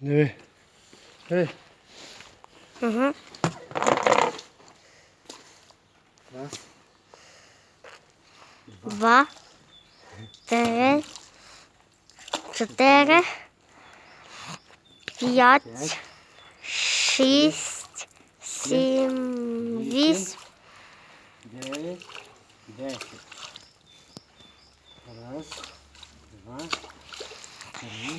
Диви. Ей. Угу. Раз. Два, три, чотири, П'ять. шість, сім, вісім. Дев'ять. Десять. Раз. Два. Три.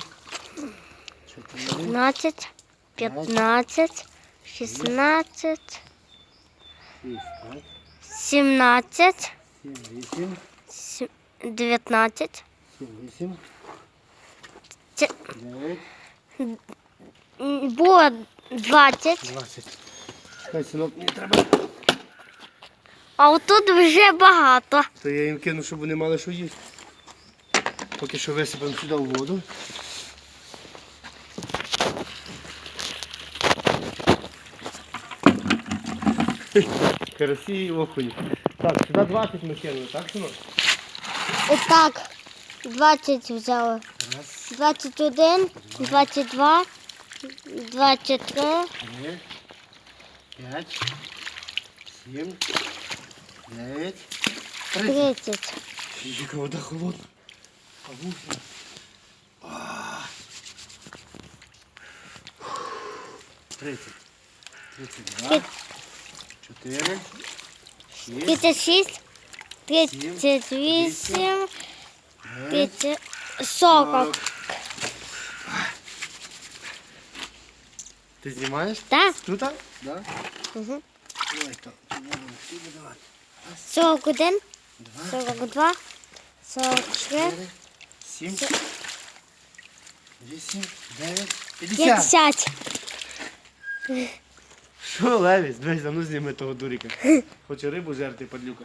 Чотири. 15, 15, 16, Шість. Так. 17, Сім. Вісім. сім- 19, Сім. Вісім. Це- Дев'ять. м, було 20, Двадцять. Чекай, синок, мені треба. а отут вже багато. То я їм кину, щоб вони мали що їсти. Поки що висипемо сюди в воду. Карасі і окуні. Так, сюди 20 ми кинули, так, синок? І так, 20 взяли. Раз, 21, 22, 23, три, п'ять, сім, дев'ять, тридцять. 30. Яка вода холодна. А вуха. Тридцять. Тридцять два. Чотири. Шість. 36, 38, дев'ять, 50, 40. Ти знімаєш? Так? Тут? Так? Да? Угу. Ой, то. будемо всі видавати. 41, Два, 42, 43, чотири, сім, вісім, дев'ять, п'ятдесят. 50. Що, Левіс? Дивись, за ну зніми того дуріка. Хоче рибу жерти, падлюка.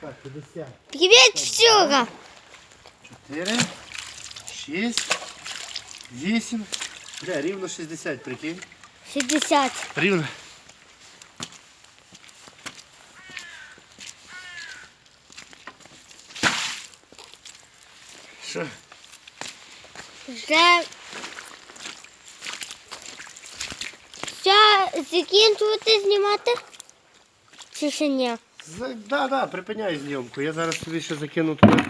Так, 50. Привіт, Сюра. 4, 6, 8. Де, рівно 60, прикинь. 60. Рівно. Що? Вже закінчувати знімати? Чи ще ні? Так, да, да, припиняй зйомку. Я зараз тобі ще закину туди